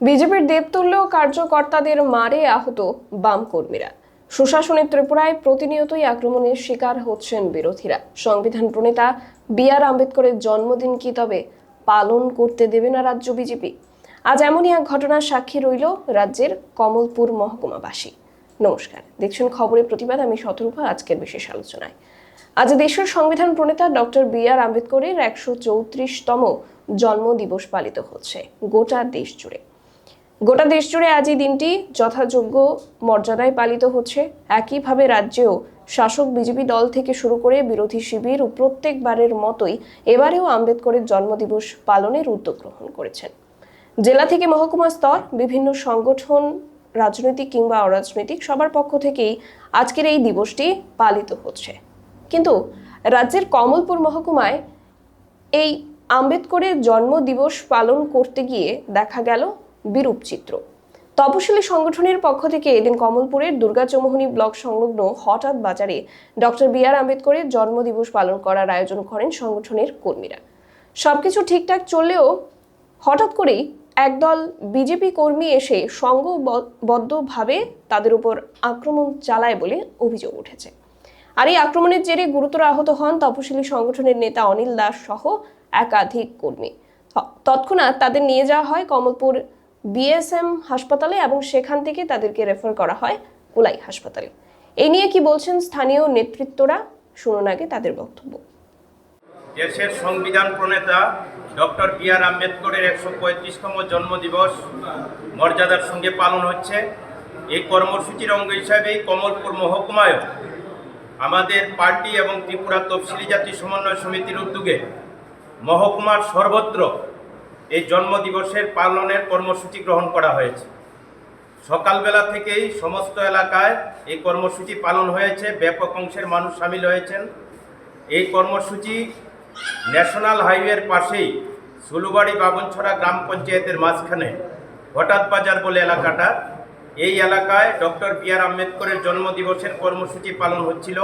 বিজেপির দেবতুল্য কার্যকর্তাদের মারে আহত বাম কর্মীরা। সুশাসনের ত্রিপুরায় প্রতিনিয়তই আক্রমণের শিকার হচ্ছেন বিরোধীরা। সংবিধান প্রণেতা বি আর আম্বেদকরের জন্মদিন কি তবে পালন করতে দেবে না রাজ্য বিজেপি? আজ এমনই এক ঘটনার সাক্ষী রইল রাজ্যের কমলপুর মহকুমাবাসী। নমস্কার। দেখছেন খবরের প্রতিবাদ, আমি শতরূপা, আজকের বিশেষ আলোচনায়। আজ দেশের সংবিধান প্রণেতা ডক্টর বি আর আম্বেদকরের একশো চৌত্রিশতম জন্মদিবস পালিত হচ্ছে। গোটা দেশ জুড়ে। গোটা দেশ জুড়ে আজ এই দিনটি যথাযোগ্য মর্যাদায় পালিত হচ্ছে। একইভাবে রাজ্যেও শাসক বিজেপি দল থেকে শুরু করে বিরোধী শিবির ও প্রত্যেকবারের মতোই এবারেও আম্বেদকরের জন্মদিবস পালনের উদ্যোগ গ্রহণ করেছেন। জেলা থেকে মহকুমা স্তর, বিভিন্ন সংগঠন, রাজনৈতিক কিংবা অরাজনৈতিক সবার পক্ষ থেকেই আজকের এই দিবসটি পালিত হচ্ছে। কিন্তু রাজ্যের কমলপুর মহকুমায় এই আম্বেদকরের জন্মদিবস পালন করতে গিয়ে দেখা গেল বিরূপ চিত্র। তপশিলি সংগঠনের পক্ষ থেকে এদিন কমলপুরের দুর্গাচৌমোহনী ব্লক সংলগ্ন হঠাৎ বাজারে ডক্টর বি আর আম্বেদকরের জন্মদিবস পালন করার আয়োজন করেন সংগঠনের কর্মীরা। সবকিছু ঠিকঠাক চললেও হঠাৎ করেই একদল বিজেপি কর্মী এসে সংঘবদ্ধভাবে তাদের উপর আক্রমণ চালায় বলে অভিযোগ উঠেছে। আর এই আক্রমণের জেরে গুরুতর আহত হন তপশিলি সংগঠনের নেতা অনিল দাস সহ একাধিক কর্মী। তৎক্ষণাৎ তাদের নিয়ে যাওয়া হয় কমলপুর বিএসএম হাসপাতালে এবং সেখান থেকে তাদেরকে রেফার করা হয় কুলাই হাসপাতালে। এই নিয়ে কি বলছেন স্থানীয় নেতৃত্বরা? শুনুন আগে তাদের বক্তব্য। দেশের সংবিধান প্রণেতা ডক্টর বি আর আম্বেদকরের একশো পঁয়ত্রিশতম জন্মদিবস মর্যাদার সঙ্গে পালন হচ্ছে। এই কর্মসূচির অঙ্গ হিসাবেই কমলপুর মহকুমায়ও আমাদের পার্টি এবং ত্রিপুরা তফসিলি জাতি সমন্বয় সমিতির উদ্যোগে মহকুমার সর্বত্র এই জন্মদিবসের পালনের কর্মসূচি গ্রহণ করা হয়েছে। সকালবেলা থেকেই সমস্ত এলাকায় এই কর্মসূচি পালন হয়েছে। ব্যাপক অংশের মানুষ সামিল হয়েছেন। এই কর্মসূচি ন্যাশনাল হাইওয়ের পাশেই সুলুবাড়ি বাবনছড়া গ্রাম পঞ্চায়েতের মাঝখানে হঠাৎ বাজার বলে এলাকাটা। এই এলাকায় ডক্টর বি আর আম্বেদকরের জন্মদিবসের কর্মসূচি পালন হচ্ছিল।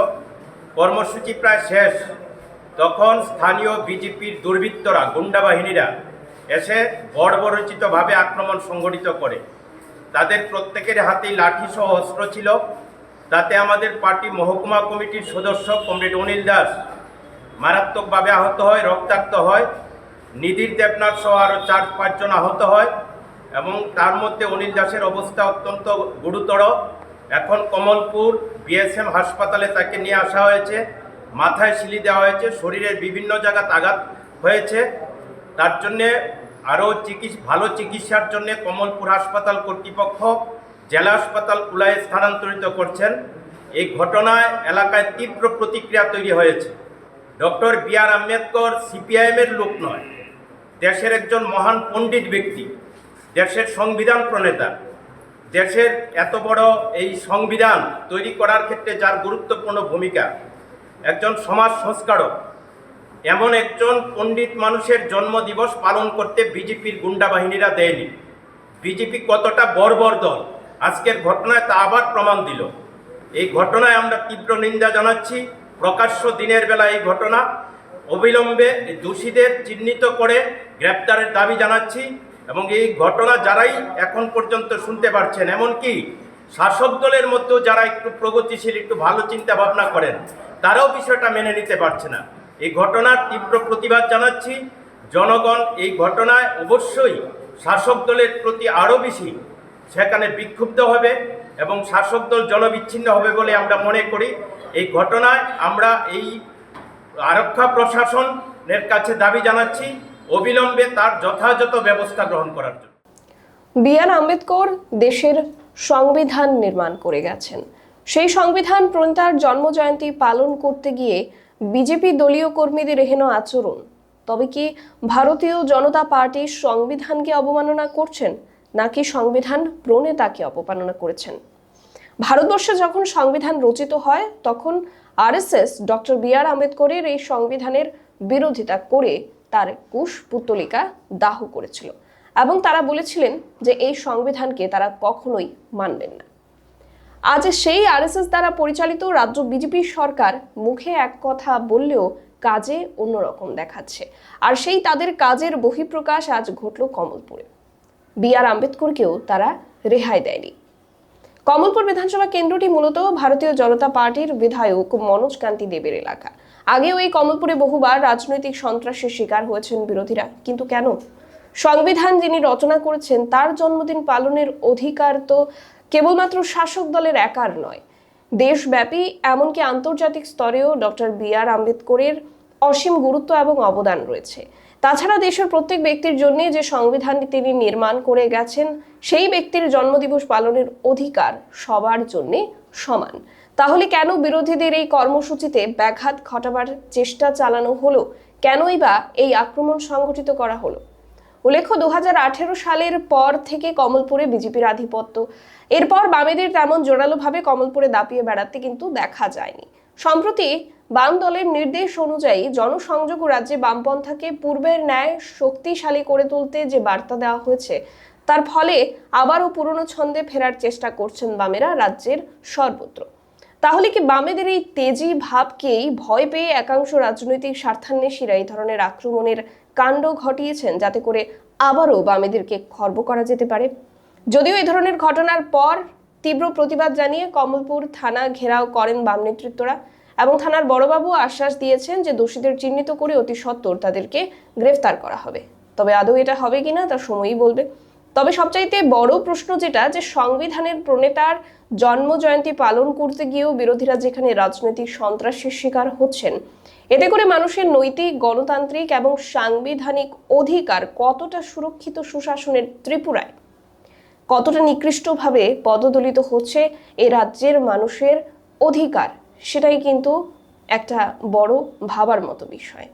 কর্মসূচি প্রায় শেষ। তখন স্থানীয় বিজেপির দুর্বৃত্তরা, গুন্ডা বাহিনীরা এসে বর্বরচিতভাবে আক্রমণ সংগঠিত করে। তাদের প্রত্যেকের হাতেই লাঠি সহ অস্ত্র ছিল। তাতে আমাদের পার্টি মহকুমা কমিটির সদস্য কমরেড অনিল দাস মারাত্মকভাবে আহত হয়, রক্তাক্ত হয়। নিধির দেবনাথ সহ আরও চার পাঁচজন আহত হয় এবং তার মধ্যে অনিল দাসের অবস্থা অত্যন্ত গুরুতর। এখন কমলপুর বিএসএম হাসপাতালে তাকে নিয়ে আসা হয়েছে। মাথায় শিলি দেওয়া হয়েছে। শরীরের বিভিন্ন জায়গাতে আঘাত হয়েছে। তার জন্যে আরও চিকিৎসা ভালো চিকিৎসার জন্য কমলপুর হাসপাতাল কর্তৃপক্ষ জেলা হাসপাতাল কুলায় স্থানান্তরিত করছেন। এই ঘটনায় এলাকায় তীব্র প্রতিক্রিয়া তৈরি হয়েছে। ডক্টর বি আর আম্বেদকর সিপিআইএমের লোক নয়, দেশের একজন মহান পণ্ডিত ব্যক্তি, দেশের সংবিধান প্রণেতা। দেশের এত বড় এই সংবিধান তৈরি করার ক্ষেত্রে যার গুরুত্বপূর্ণ ভূমিকা, একজন সমাজ সংস্কারক এমন একজন পণ্ডিত মানুষের জন্মদিবস পালন করতে বিজেপির গুন্ডা বাহিনীরা দেয়নি। বিজেপি কতটা বর্বর দল? আজকের ঘটনায় তা আবার প্রমাণ দিল। এই ঘটনায় আমরা তীব্র নিন্দা জানাচ্ছি। প্রকাশ্য দিনের বেলা এই ঘটনা। অবিলম্বে দোষীদের চিহ্নিত করে গ্রেপ্তারের দাবি জানাচ্ছি এবং এই ঘটনা যারাই এখন পর্যন্ত শুনতে পারছেন, এমনকি শাসক দলের মধ্যেও যারা একটু প্রগতিশীল, একটু ভালো চিন্তা ভাবনা করেন, তারাও বিষয়টা মেনে নিতে পারছে না। এই ঘটনার তীব্র প্রতিবাদ জানাচ্ছি। জনগণ এই ঘটনায় অবশ্যই শাসক দলের প্রতি আরও বেশি সেখানে বিক্ষুব্ধ হবে এবং শাসক দল জনবিচ্ছিন্ন হবে বলে আমরা মনে করি। এই ঘটনায় আমরা এই আরক্ষা প্রশাসনের কাছে দাবি জানাচ্ছি অবিলম্বে তার যথাযথ ব্যবস্থা গ্রহণ করার জন্য। বি আর আম্বেদকর দেশের সংবিধান নির্মাণ করে গেছেন। সেই সংবিধান প্রণেতার জন্মজয়ন্তী পালন করতে গিয়ে বিজেপি দলীয় কর্মীদের এহেন আচরণ। তবে কি ভারতীয় জনতা পার্টির সংবিধানকে অবমাননা করছেন, নাকি সংবিধান প্রণেতাকে অপমাননা করেছেন? ভারতবর্ষে যখন সংবিধান রচিত হয়, তখন আরএসএস ডক্টর বি আর আম্বেদকরের এই সংবিধানের বিরোধিতা করে তার কুশ পুত্তলিকা দাহ করেছিল। এবং তারা বলেছিলেন যে এই সংবিধানকে তারা কখনোই মানবেন না। আজ সেই আরএসএস দ্বারা পরিচালিত রাজ্য বিজেপি সরকার মুখে এক কথা বললেও কাজে অন্যরকম দেখাচ্ছে। আর সেই তাদের কাজের বহিঃপ্রকাশ আজ ঘটল কমলপুরে। বি আর আম্বেদকরকেও তারা রেহাই দেয়নি। কমলপুর বিধানসভা কেন্দ্রটি মূলত ভারতীয় জনতা পার্টির বিধায়ক মনোজ কান্তি দেবের এলাকা। আগেও এই কমলপুরে বহুবার রাজনৈতিক সন্ত্রাসের শিকার হয়েছেন বিরোধীরা। কিন্তু কেন? সংবিধান যিনি রচনা করেছেন, তার জন্মদিন পালনের অধিকার তো কেবলমাত্র শাসক দলের একার নয়, দেশব্যাপী এমনকি আন্তর্জাতিক স্তরেও ডক্টর বি আর আম্বেদকরের অসীম গুরুত্ব এবং অবদান রয়েছে। তাছাড়া দেশের প্রত্যেক ব্যক্তির জন্য যে সংবিধান তিনি নির্মাণ করে গেছেন, সেই ব্যক্তির জন্মদিবস পালনের অধিকার সবার জন্য সমান। তাহলে কেন বিরোধীদের এই কর্মসূচিতে ব্যাঘাত ঘটাবার চেষ্টা চালানো হলো? কেনই বা এই আক্রমণ সংগঠিত করা হলো? উল্লেখ্য দু হাজার আঠেরো সালের পর থেকে কমলপুরে বিজেপির আধিপত্য। এরপর বামেদের তেমন জোরালোভাবে কমলপুরে দাপিয়ে বেড়াতে কিন্তু দেখা যায়নি। সম্প্রতি বাম দলের নির্দেশ অনুযায়ী জনসংযোগ রাজ্যে বামপন্থাকে পূর্বের ন্যায় শক্তিশালী করে তুলতে যে বার্তা দেওয়া হয়েছে, তার ফলে আবারও পুরনো ছন্দে ফেরার চেষ্টা করছেন বামেরা রাজ্যের সর্বত্র। তাহলে কি বামেদের এই তেজি ভাবকেই ভয় পেয়ে একাংশ রাজনৈতিক স্বার্থান্বেষীরা এই ধরনের আক্রমণের কাণ্ড ঘটিয়েছেন? যাতে করে আবারও বামেদেরকে খর্ব করা যেতে পারে। যদিও এই ধরনের ঘটনার পর তীব্র প্রতিবাদ জানিয়ে কমলপুর থানা ঘেরাও করেন বাম নেতৃত্বরা এবং থানার বড়বাবু আশ্বাস দিয়েছেন যে দোষীদের চিহ্নিত করে অতি সত্বর তাদেরকে গ্রেফতার করা হবে। তবে আদৌ এটা হবে কিনা তা সময়ই বলবে। তবে সবচাইতে বড় প্রশ্ন যেটা, যে সংবিধানের প্রণেতার জন্ম জয়ন্তী পালন করতে গিয়েও বিরোধীরা যেখানে রাজনৈতিক সন্ত্রাসের শিকার হচ্ছেন, এতে করে মানুষের নৈতিক, গণতান্ত্রিক এবং সাংবিধানিক অধিকার কতটা সুরক্ষিত সুশাসনের ত্রিপুরায়? কতটা নিকৃষ্টভাবে পদদলিত হচ্ছে এ রাজ্যের মানুষের অধিকার? সেটাই কিন্তু একটা বড় ভাবার মতো বিষয়।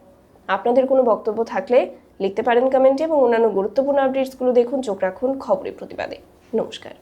আপনাদের কোনো বক্তব্য থাকলে লিখতে পারেন কমেন্টে এবং অন্যান্য গুরুত্বপূর্ণ আপডেটসগুলো দেখুন, চোখ রাখুন খবরের প্রতিবাদে। নমস্কার।